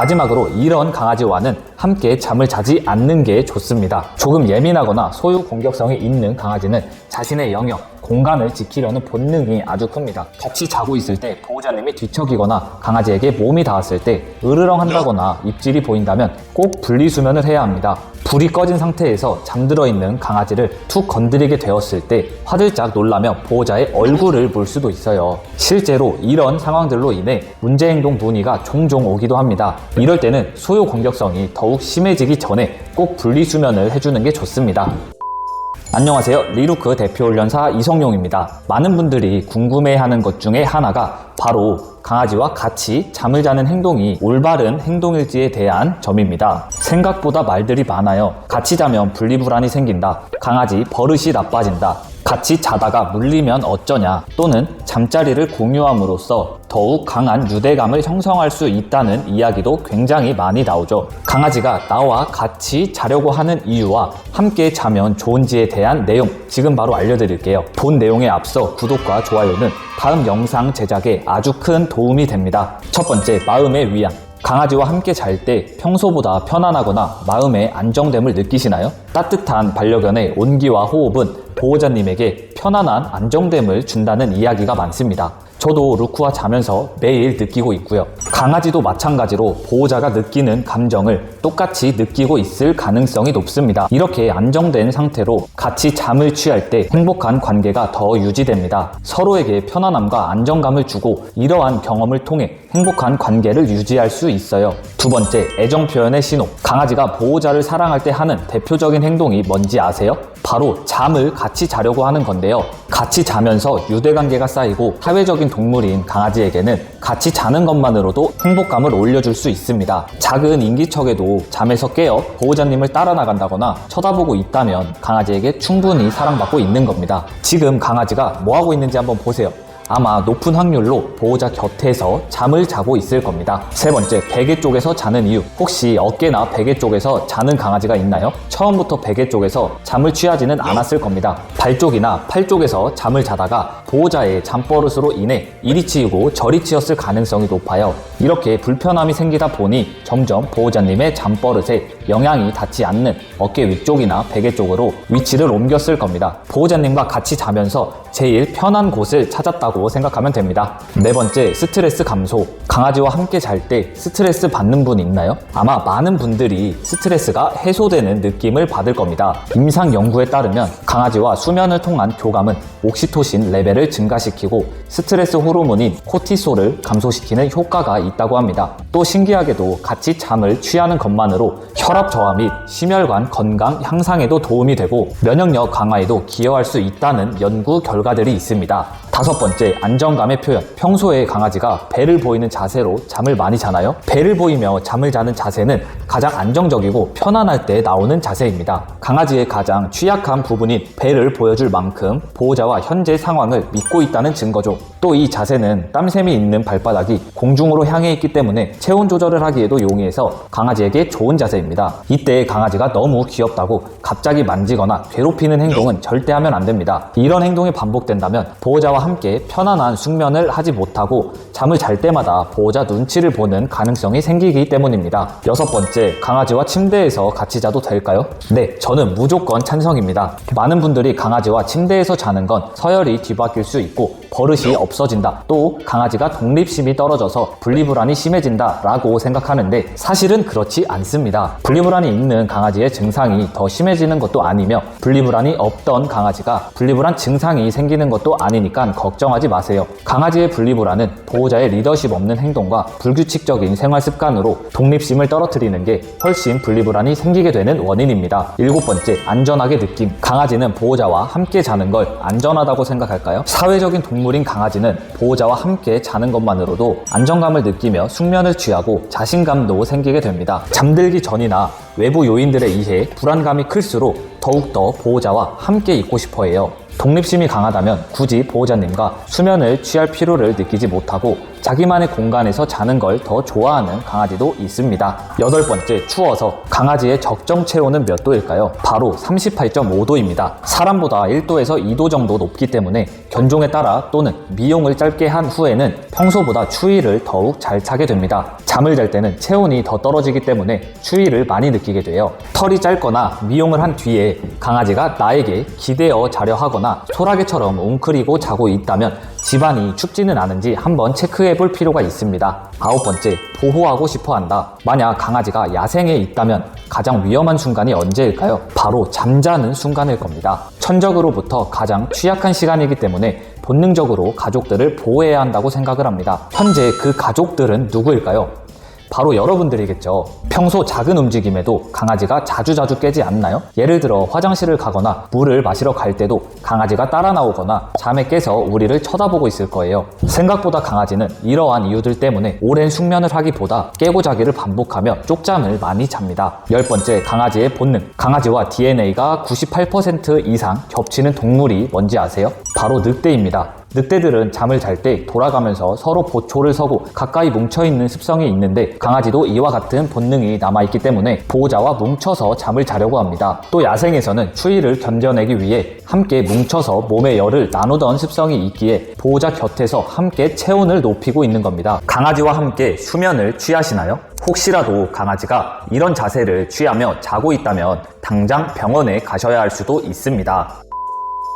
마지막으로 이런 강아지와는 함께 잠을 자지 않는 게 좋습니다. 조금 예민하거나 소유 공격성이 있는 강아지는 자신의 영역, 공간을 지키려는 본능이 아주 큽니다. 같이 자고 있을 때 보호자님이 뒤척이거나 강아지에게 몸이 닿았을 때 으르렁 한다거나 입질이 보인다면 꼭 분리수면을 해야 합니다. 불이 꺼진 상태에서 잠들어 있는 강아지를 툭 건드리게 되었을 때 화들짝 놀라며 보호자의 얼굴을 볼 수도 있어요. 실제로 이런 상황들로 인해 문제행동 문의가 종종 오기도 합니다. 이럴 때는 소요 공격성이 더욱 심해지기 전에 꼭 분리수면을 해주는 게 좋습니다. 안녕하세요. 리루크 대표 훈련사 이성용입니다. 많은 분들이 궁금해하는 것 중에 하나가 바로 강아지와 같이 잠을 자는 행동이 올바른 행동일지에 대한 점입니다. 생각보다 말들이 많아요. 같이 자면 분리불안이 생긴다. 강아지 버릇이 나빠진다. 같이 자다가 물리면 어쩌냐 또는 잠자리를 공유함으로써 더욱 강한 유대감을 형성할 수 있다는 이야기도 굉장히 많이 나오죠. 강아지가 나와 같이 자려고 하는 이유와 함께 자면 좋은지에 대한 내용 지금 바로 알려드릴게요. 본 내용에 앞서 구독과 좋아요는 다음 영상 제작에 아주 큰 도움이 됩니다. 첫 번째, 마음의 위안. 강아지와 함께 잘 때 평소보다 편안하거나 마음의 안정됨을 느끼시나요? 따뜻한 반려견의 온기와 호흡은 보호자님에게 편안한 안정됨을 준다는 이야기가 많습니다. 저도 루크와 자면서 매일 느끼고 있고요. 강아지도 마찬가지로 보호자가 느끼는 감정을 똑같이 느끼고 있을 가능성이 높습니다. 이렇게 안정된 상태로 같이 잠을 취할 때 행복한 관계가 더 유지됩니다. 서로에게 편안함과 안정감을 주고 이러한 경험을 통해 행복한 관계를 유지할 수 있어요. 두 번째, 애정 표현의 신호. 강아지가 보호자를 사랑할 때 하는 대표적인 행동이 뭔지 아세요? 바로 잠을 같이 자려고 하는 건데요. 같이 자면서 유대관계가 쌓이고 사회적인 동물인 강아지에게는 같이 자는 것만으로도 행복감을 올려줄 수 있습니다. 작은 인기척에도 잠에서 깨어 보호자님을 따라 나간다거나 쳐다보고 있다면 강아지에게 충분히 사랑받고 있는 겁니다. 지금 강아지가 뭐 하고 있는지 한번 보세요. 아마 높은 확률로 보호자 곁에서 잠을 자고 있을 겁니다. 세 번째, 베개 쪽에서 자는 이유. 혹시 어깨나 베개 쪽에서 자는 강아지가 있나요? 처음부터 베개 쪽에서 잠을 취하지는 않았을 겁니다. 발 쪽이나 팔 쪽에서 잠을 자다가 보호자의 잠버릇으로 인해 이리 치이고 저리 치였을 가능성이 높아요. 이렇게 불편함이 생기다 보니 점점 보호자님의 잠버릇에 영향이 닿지 않는 어깨 위쪽이나 베개 쪽으로 위치를 옮겼을 겁니다. 보호자님과 같이 자면서 제일 편한 곳을 찾았다고 생각하면 됩니다. 네 번째, 스트레스 감소. 강아지와 함께 잘 때 스트레스 받는 분 있나요? 아마 많은 분들이 스트레스가 해소되는 느낌을 받을 겁니다. 임상 연구에 따르면 강아지와 수면을 통한 교감은 옥시토신 레벨을 증가시키고 스트레스 호르몬인 코티솔을 감소시키는 효과가 있다고 합니다. 또 신기하게도 같이 잠을 취하는 것만으로 혈압 저하 및 심혈관 건강 향상에도 도움이 되고 면역력 강화에도 기여할 수 있다는 연구 결과들이 있습니다. 다섯 번째, 안정감의 표현. 평소에 강아지가 배를 보이는 자세로 잠을 많이 자나요? 배를 보이며 잠을 자는 자세는 가장 안정적이고 편안할 때 나오는 자세입니다. 강아지의 가장 취약한 부분인 배를 보여줄 만큼 보호자와 현재 상황을 믿고 있다는 증거죠. 또 이 자세는 땀샘이 있는 발바닥이 공중으로 향해 있기 때문에 체온 조절을 하기에도 용이해서 강아지에게 좋은 자세입니다. 이때 강아지가 너무 귀엽다고 갑자기 만지거나 괴롭히는 행동은 절대 하면 안 됩니다. 이런 행동이 반복된다면 보호자와 함께 편안한 숙면을 하지 못하고 잠을 잘 때마다 보호자 눈치를 보는 가능성이 생기기 때문입니다. 여섯 번째, 강아지와 침대에서 같이 자도 될까요? 네, 저는 무조건 찬성입니다. 많은 분들이 강아지와 침대에서 자는 건 서열이 뒤바뀔 수 있고 버릇이 없어진다. 또 강아지가 독립심이 떨어져서 분리불안이 심해진다 라고 생각하는데 사실은 그렇지 않습니다. 분리불안이 있는 강아지의 증상이 더 심해지는 것도 아니며 분리불안이 없던 강아지가 분리불안 증상이 생기는 것도 아니니까 걱정하지 마세요. 강아지의 분리불안은 보호자의 리더십 없는 행동과 불규칙적인 생활 습관으로 독립심을 떨어뜨리는 게 훨씬 분리불안이 생기게 되는 원인입니다. 일곱 번째, 안전하게 느낌. 강아지는 보호자와 함께 자는 걸 안전하다고 생각할까요? 사회적인 동물인 강아지는 보호자와 함께 자는 것만으로도 안정감을 느끼며 숙면을 취하고 자신감도 생기게 됩니다. 잠들기 전이나 외부 요인들에 의해 불안감이 클수록 더욱더 보호자와 함께 있고 싶어 해요. 독립심이 강하다면 굳이 보호자님과 수면을 취할 필요를 느끼지 못하고 자기만의 공간에서 자는 걸 더 좋아하는 강아지도 있습니다. 여덟 번째, 추워서 강아지의 적정 체온은 몇 도일까요? 바로 38.5도입니다. 사람보다 1도에서 2도 정도 높기 때문에 견종에 따라 또는 미용을 짧게 한 후에는 평소보다 추위를 더욱 잘 타게 됩니다. 잠을 잘 때는 체온이 더 떨어지기 때문에 추위를 많이 느끼게 돼요. 털이 짧거나 미용을 한 뒤에 강아지가 나에게 기대어 자려 하거나 소라게처럼 웅크리고 자고 있다면 집안이 춥지는 않은지 한번 체크해 볼 필요가 있습니다. 아홉 번째, 보호하고 싶어 한다. 만약 강아지가 야생에 있다면 가장 위험한 순간이 언제일까요? 바로 잠자는 순간일 겁니다. 천적으로부터 가장 취약한 시간이기 때문에 본능적으로 가족들을 보호해야 한다고 생각을 합니다. 현재 그 가족들은 누구일까요? 바로 여러분들이겠죠. 평소 작은 움직임에도 강아지가 자주자주 깨지 않나요? 예를 들어 화장실을 가거나 물을 마시러 갈 때도 강아지가 따라 나오거나 잠에 깨서 우리를 쳐다보고 있을 거예요. 생각보다 강아지는 이러한 이유들 때문에 오랜 숙면을 하기보다 깨고 자기를 반복하며 쪽잠을 많이 잡니다. 열 번째, 강아지의 본능. 강아지와 DNA가 98% 이상 겹치는 동물이 뭔지 아세요? 바로 늑대입니다. 늑대들은 잠을 잘 때 돌아가면서 서로 보초를 서고 가까이 뭉쳐있는 습성이 있는데 강아지도 이와 같은 본능이 남아있기 때문에 보호자와 뭉쳐서 잠을 자려고 합니다. 또 야생에서는 추위를 견뎌내기 위해 함께 뭉쳐서 몸의 열을 나누던 습성이 있기에 보호자 곁에서 함께 체온을 높이고 있는 겁니다. 강아지와 함께 수면을 취하시나요? 혹시라도 강아지가 이런 자세를 취하며 자고 있다면 당장 병원에 가셔야 할 수도 있습니다.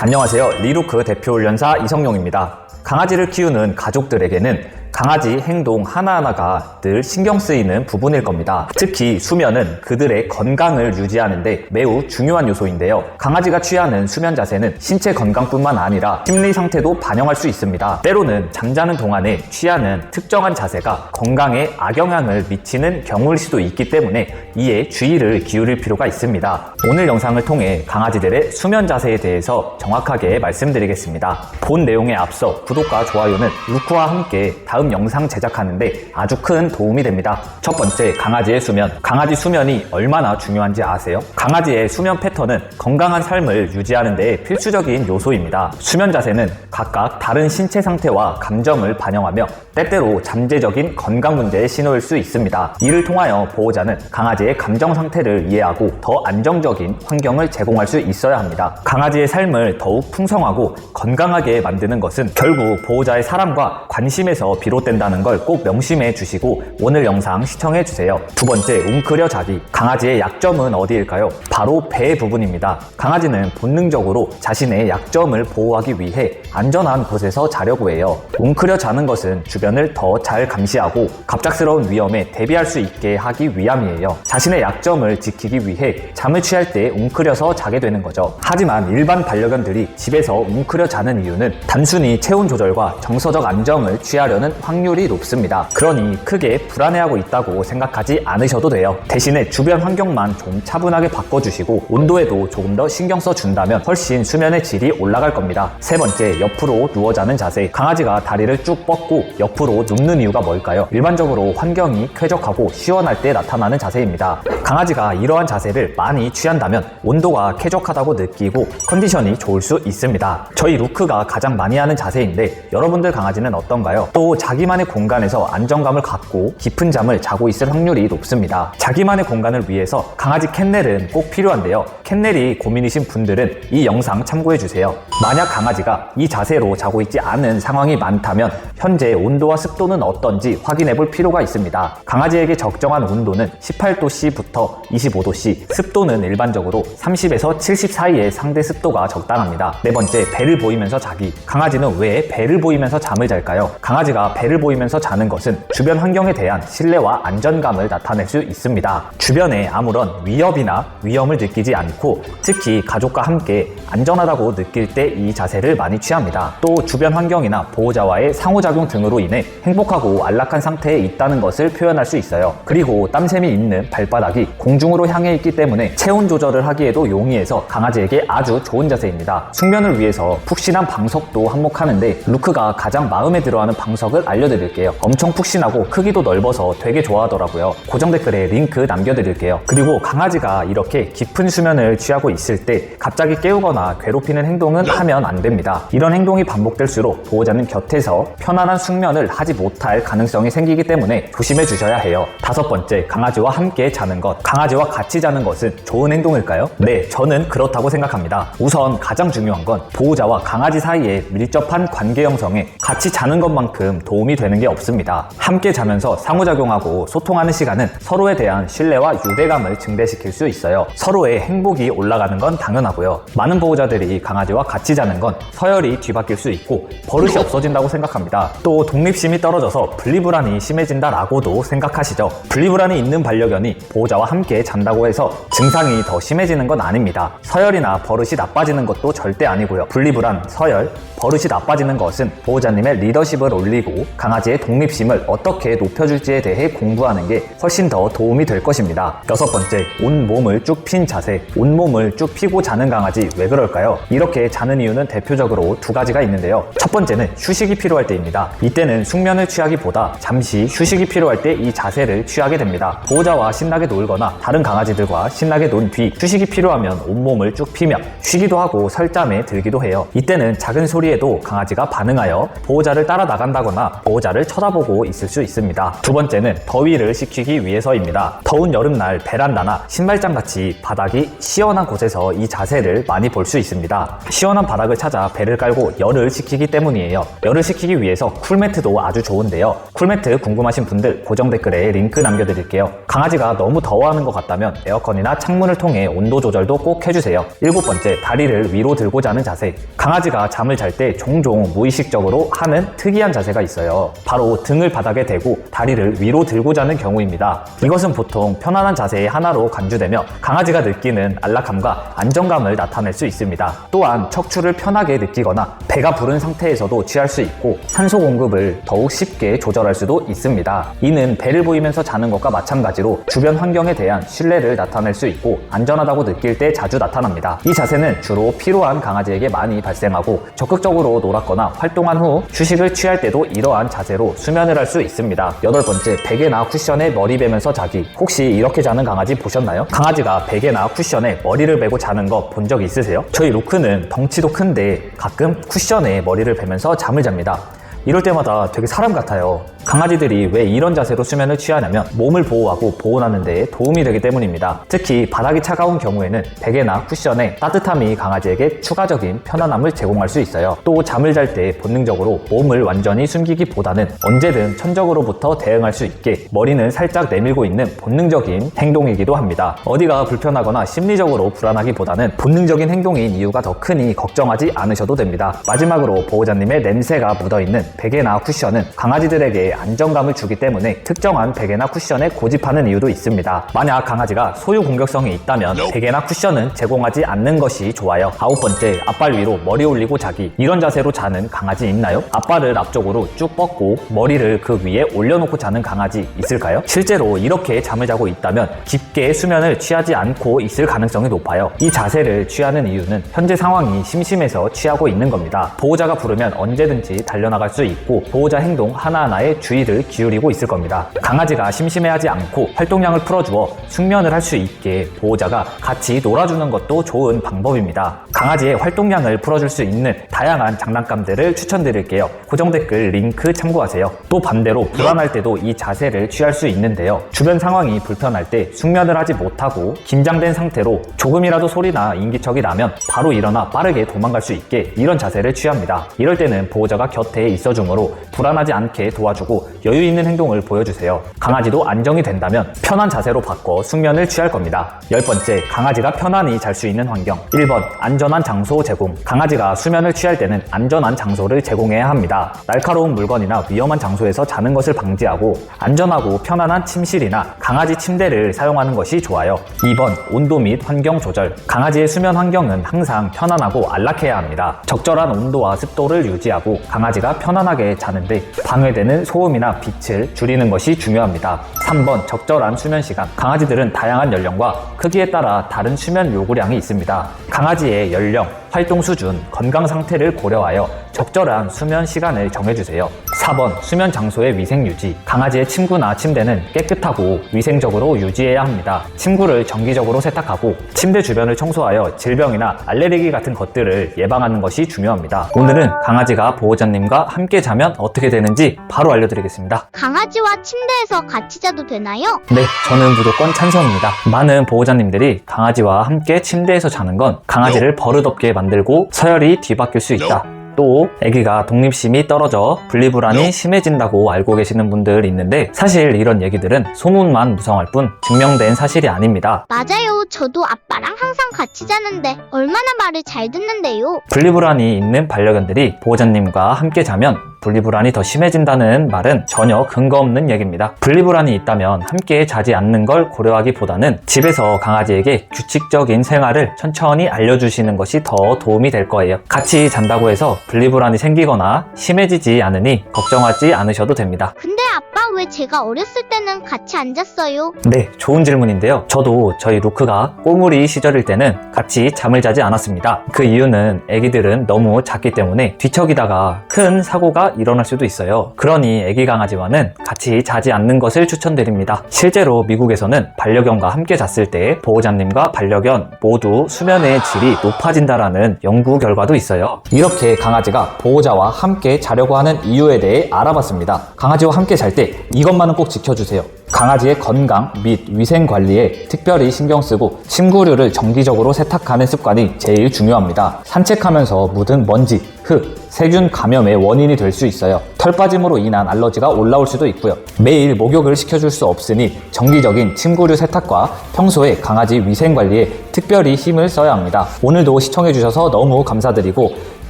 안녕하세요. 리루크 대표 훈련사 이성용입니다. 강아지를 키우는 가족들에게는 강아지 행동 하나하나가 늘 신경 쓰이는 부분일 겁니다. 특히 수면은 그들의 건강을 유지하는데 매우 중요한 요소인데요. 강아지가 취하는 수면 자세는 신체 건강뿐만 아니라 심리 상태도 반영할 수 있습니다. 때로는 잠자는 동안에 취하는 특정한 자세가 건강에 악영향을 미치는 경우일 수도 있기 때문에 이에 주의를 기울일 필요가 있습니다. 오늘 영상을 통해 강아지들의 수면 자세에 대해서 정확하게 말씀드리겠습니다. 본 내용에 앞서 구독과 좋아요는 루크와 함께 다음 영상 제작하는데 아주 큰 도움이 됩니다. 첫 번째, 강아지의 수면. 강아지 수면이 얼마나 중요한지 아세요? 강아지의 수면 패턴은 건강한 삶을 유지하는 데 필수적인 요소입니다. 수면 자세는 각각 다른 신체 상태와 감정을 반영하며 때때로 잠재적인 건강 문제의 신호일 수 있습니다. 이를 통하여 보호자는 강아지의 감정 상태를 이해하고 더 안정적인 환경을 제공할 수 있어야 합니다. 강아지의 삶을 더욱 풍성하고 건강하게 만드는 것은 결국 보호자의 사랑과 관심에서 비롯 된다는 걸 꼭 명심해 주시고 오늘 영상 시청해 주세요. 두 번째, 웅크려 자기. 강아지의 약점은 어디일까요? 바로 배 부분입니다. 강아지는 본능적으로 자신의 약점을 보호하기 위해 안전한 곳에서 자려고 해요. 웅크려 자는 것은 주변을 더 잘 감시하고 갑작스러운 위험에 대비할 수 있게 하기 위함이에요. 자신의 약점을 지키기 위해 잠을 취할 때 웅크려서 자게 되는 거죠. 하지만 일반 반려견들이 집에서 웅크려 자는 이유는 단순히 체온 조절과 정서적 안정을 취하려는 확률이 높습니다. 그러니 크게 불안해하고 있다고 생각하지 않으셔도 돼요. 대신에 주변 환경만 좀 차분하게 바꿔주시고 온도에도 조금 더 신경 써 준다면 훨씬 수면의 질이 올라갈 겁니다. 세 번째, 옆으로 누워 자는 자세. 강아지가 다리를 쭉 뻗고 옆으로 눕는 이유가 뭘까요? 일반적으로 환경이 쾌적하고 시원할 때 나타나는 자세입니다. 강아지가 이러한 자세를 많이 취한다면 온도가 쾌적하다고 느끼고 컨디션이 좋을 수 있습니다. 저희 루크가 가장 많이 하는 자세인데 여러분들 강아지는 어떤가요? 또 자기만의 공간에서 안정감을 갖고 깊은 잠을 자고 있을 확률이 높습니다. 자기만의 공간을 위해서 강아지 캔넬은 꼭 필요한데요. 캔넬이 고민이신 분들은 이 영상 참고해 주세요. 만약 강아지가 이 자세로 자고 있지 않은 상황이 많다면 현재 온도와 습도는 어떤지 확인해 볼 필요가 있습니다. 강아지에게 적정한 온도는 18도씨부터 25도씨, 습도는 일반적으로 30에서 70 사이의 상대 습도가 적당합니다. 네 번째, 배를 보이면서 자기. 강아지는 왜 배를 보이면서 잠을 잘까요? 강아지가 배를 보이면서 자는 것은 주변 환경에 대한 신뢰와 안전감을 나타낼 수 있습니다. 주변에 아무런 위협이나 위험을 느끼지 않고 특히 가족과 함께 안전하다고 느낄 때 이 자세를 많이 취합니다. 또 주변 환경이나 보호자와의 상호작용 등으로 인해 행복하고 안락한 상태에 있다는 것을 표현할 수 있어요. 그리고 땀샘이 있는 발바닥이 공중으로 향해 있기 때문에 체온 조절을 하기에도 용이해서 강아지에게 아주 좋은 자세입니다. 숙면을 위해서 푹신한 방석도 한몫하는데 루크가 가장 마음에 들어하는 방석을 알려드릴게요. 엄청 푹신하고 크기도 넓어서 되게 좋아하더라고요. 고정 댓글에 링크 남겨드릴게요. 그리고 강아지가 이렇게 깊은 수면을 취하고 있을 때 갑자기 깨우거나 괴롭히는 행동은 하면 안 됩니다. 이런 행동이 반복될수록 보호자는 곁에서 편안한 숙면을 하지 못할 가능성이 생기기 때문에 조심해 주셔야 해요. 다섯 번째, 강아지와 함께 자는 것. 강아지와 같이 자는 것은 좋은 행동일까요? 네, 저는 그렇다고 생각합니다. 우선 가장 중요한 건 보호자와 강아지 사이에 밀접한 관계 형성에 같이 자는 것만큼 도움이 되는 게 없습니다. 함께 자면서 상호작용하고 소통하는 시간은 서로에 대한 신뢰와 유대감을 증대시킬 수 있어요. 서로의 행복이 올라가는 건 당연하고요. 많은 보호자들이 강아지와 같이 자는 건 서열이 뒤바뀔 수 있고 버릇이 없어진다고 생각합니다. 또 독립심이 떨어져서 분리불안이 심해진다라고도 생각하시죠. 분리불안이 있는 반려견이 보호자와 함께 잔다고 해서 증상이 더 심해지는 건 아닙니다. 서열이나 버릇이 나빠지는 것도 절대 아니고요. 분리불안, 서열, 버릇이 나빠지는 것은 보호자님의 리더십을 올리고 강아지의 독립심을 어떻게 높여줄지에 대해 공부하는 게 훨씬 더 도움이 될 것입니다. 여섯 번째, 온 몸을 쭉 핀 자세. 온 몸을 쭉 피고 자는 강아지 왜 그럴까요? 이렇게 자는 이유는 대표적으로 두 가지가 있는데요. 첫 번째는 휴식이 필요할 때입니다. 이때는 숙면을 취하기보다 잠시 휴식이 필요할 때 이 자세를 취하게 됩니다. 보호자와 신나게 놀거나 다른 강아지들과 신나게 논 뒤 휴식이 필요하면 온몸을 쭉 피며 쉬기도 하고 설잠에 들기도 해요. 이때는 작은 소리에도 강아지가 반응하여 보호자를 따라 나간다거나 보호자를 쳐다보고 있을 수 있습니다. 두 번째는 더위를 식히기 위해서입니다. 더운 여름날 베란다나 신발장 같이 바닥이 시원한 곳에서 이 자세를 많이 볼 수 있습니다. 시원한 바닥을 찾아 배를 깔고 열을 식히기 때문이에요. 열을 식히기 위해서 쿨매트도 아주 좋은데요. 쿨매트 궁금하신 분들 고정 댓글에 링크 남겨드릴게요. 강아지가 너무 더워하는 것 같다면 에어컨이나 창문을 통해 온도 조절도 꼭 해주세요. 일곱 번째, 다리를 위로 들고 자는 자세. 강아지가 잠을 잘 때 종종 무의식적으로 하는 특이한 자세가 있어요. 바로 등을 바닥에 대고 다리를 위로 들고 자는 경우입니다. 이것은 보통 편안한 자세의 하나로 간주되며 강아지가 느끼는 안락함과 안정감을 나타낼 수 있습니다. 또한 척추를 편하게 느끼거나 배가 부른 상태에서도 취할 수 있고 산소 공급을 더욱 쉽게 조절할 수도 있습니다. 이는 배를 보이면서 자는 것과 마찬가지로 주변 환경에 대한 신뢰를 나타낼 수 있고 안전하다고 느낄 때 자주 나타납니다. 이 자세는 주로 피로한 강아지에게 많이 발생하고 적극적으로 놀았거나 활동한 후 휴식을 취할 때도 이러한 자세로 수면을 할 수 있습니다. 여덟 번째, 베개나 쿠션에 머리 베면서 자기. 혹시 이렇게 자는 강아지 보셨나요? 강아지가 베개나 쿠션에 머리를 베고 자는 거 본 적 있으세요? 저희 루크는 덩치도 큰데 가끔 쿠션에 머리를 베면서 잠을 잡니다. 이럴 때마다 되게 사람 같아요. 강아지들이 왜 이런 자세로 수면을 취하냐면 몸을 보호하고 보온하는 데 도움이 되기 때문입니다. 특히 바닥이 차가운 경우에는 베개나 쿠션에 따뜻함이 강아지에게 추가적인 편안함을 제공할 수 있어요. 또 잠을 잘 때 본능적으로 몸을 완전히 숨기기보다는 언제든 천적으로부터 대응할 수 있게 머리는 살짝 내밀고 있는 본능적인 행동이기도 합니다. 어디가 불편하거나 심리적으로 불안하기보다는 본능적인 행동인 이유가 더 크니 걱정하지 않으셔도 됩니다. 마지막으로 보호자님의 냄새가 묻어있는 베개나 쿠션은 강아지들에게 안정감을 주기 때문에 특정한 베개나 쿠션에 고집하는 이유도 있습니다. 만약 강아지가 소유 공격성이 있다면 베개나 쿠션은 제공하지 않는 것이 좋아요. 아홉 번째, 앞발 위로 머리 올리고 자기. 이런 자세로 자는 강아지 있나요? 앞발을 앞쪽으로 쭉 뻗고 머리를 그 위에 올려놓고 자는 강아지 있을까요? 실제로 이렇게 잠을 자고 있다면 깊게 수면을 취하지 않고 있을 가능성이 높아요. 이 자세를 취하는 이유는 현재 상황이 심심해서 취하고 있는 겁니다. 보호자가 부르면 언제든지 달려나갈 수 있고 보호자 행동 하나하나에 주의를 기울이고 있을 겁니다. 강아지가 심심해하지 않고 활동량을 풀어주어 숙면을 할 수 있게 보호자가 같이 놀아주는 것도 좋은 방법입니다. 강아지의 활동량을 풀어줄 수 있는 다양한 장난감들을 추천드릴게요. 고정 댓글 링크 참고하세요. 또 반대로 불안할 때도 이 자세를 취할 수 있는데요. 주변 상황이 불편할 때 숙면을 하지 못하고 긴장된 상태로 조금이라도 소리나 인기척이 나면 바로 일어나 빠르게 도망갈 수 있게 이런 자세를 취합니다. 이럴 때는 보호자가 곁에 있어주므로 불안하지 않게 도와주고 여유 있는 행동을 보여주세요. 강아지도 안정이 된다면 편한 자세로 바꿔 숙면을 취할 겁니다. 열 번째, 강아지가 편안히 잘 수 있는 환경. 1번, 안전한 장소 제공. 강아지가 수면을 취할 때는 안전한 장소를 제공해야 합니다. 날카로운 물건이나 위험한 장소에서 자는 것을 방지하고 안전하고 편안한 침실이나 강아지 침대를 사용하는 것이 좋아요. 2번, 온도 및 환경 조절. 강아지의 수면 환경은 항상 편안하고 안락해야 합니다. 적절한 온도와 습도를 유지하고 강아지가 편안하게 자는데 방해되는 소 음이나 빛을 줄이는 것이 중요합니다. 3번, 적절한 수면 시간. 강아지들은 다양한 연령과 크기에 따라 다른 수면 요구량이 있습니다. 강아지의 연령, 활동 수준, 건강 상태를 고려하여 적절한 수면 시간을 정해주세요. 4번 수면 장소의 위생 유지. 강아지의 침구나 침대는 깨끗하고 위생적으로 유지해야 합니다. 침구를 정기적으로 세탁하고 침대 주변을 청소하여 질병이나 알레르기 같은 것들을 예방하는 것이 중요합니다. 오늘은 강아지가 보호자님과 함께 자면 어떻게 되는지 바로 알려드리겠습니다. 강아지와 침대에서 같이 자도 되나요? 네, 저는 무조건 찬성입니다. 많은 보호자님들이 강아지와 함께 침대에서 자는 건 강아지를 버릇없게 만들고 서열이 뒤바뀔 수 있다. 또 아기가 독립심이 떨어져 분리불안이 심해진다고 알고 계시는 분들 있는데 사실 이런 얘기들은 소문만 무성할 뿐 증명된 사실이 아닙니다. 맞아요. 저도 아빠랑 항상 같이 자는데 얼마나 말을 잘 듣는데요. 분리불안이 있는 반려견들이 보호자님과 함께 자면 분리불안이 더 심해진다는 말은 전혀 근거 없는 얘기입니다. 분리불안이 있다면 함께 자지 않는 걸 고려하기보다는 집에서 강아지에게 규칙적인 생활을 천천히 알려주시는 것이 더 도움이 될 거예요. 같이 잔다고 해서 분리불안이 생기거나 심해지지 않으니 걱정하지 않으셔도 됩니다. 근데 아빠 왜 제가 어렸을 때는 같이 안 잤어요? 네, 좋은 질문인데요. 저도 저희 루크가 꼬물이 시절일 때는 같이 잠을 자지 않았습니다. 그 이유는 아기들은 너무 작기 때문에 뒤척이다가 큰 사고가 일어날 수도 있어요. 그러니 아기 강아지와는 같이 자지 않는 것을 추천드립니다. 실제로 미국에서는 반려견과 함께 잤을 때 보호자님과 반려견 모두 수면의 질이 높아진다라는 연구 결과도 있어요. 이렇게 강아지가 보호자와 함께 자려고 하는 이유에 대해 알아봤습니다. 강아지와 함께 잘 때 이것만은 꼭 지켜주세요. 강아지의 건강 및 위생 관리에 특별히 신경 쓰고 침구류를 정기적으로 세탁하는 습관이 제일 중요합니다. 산책하면서 묻은 먼지, 흙, 세균 감염의 원인이 될 수 있어요. 털 빠짐으로 인한 알러지가 올라올 수도 있고요. 매일 목욕을 시켜줄 수 없으니 정기적인 침구류 세탁과 평소에 강아지 위생 관리에 특별히 힘을 써야 합니다. 오늘도 시청해주셔서 너무 감사드리고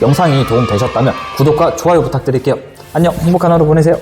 영상이 도움 되셨다면 구독과 좋아요 부탁드릴게요. 안녕, 행복한 하루 보내세요.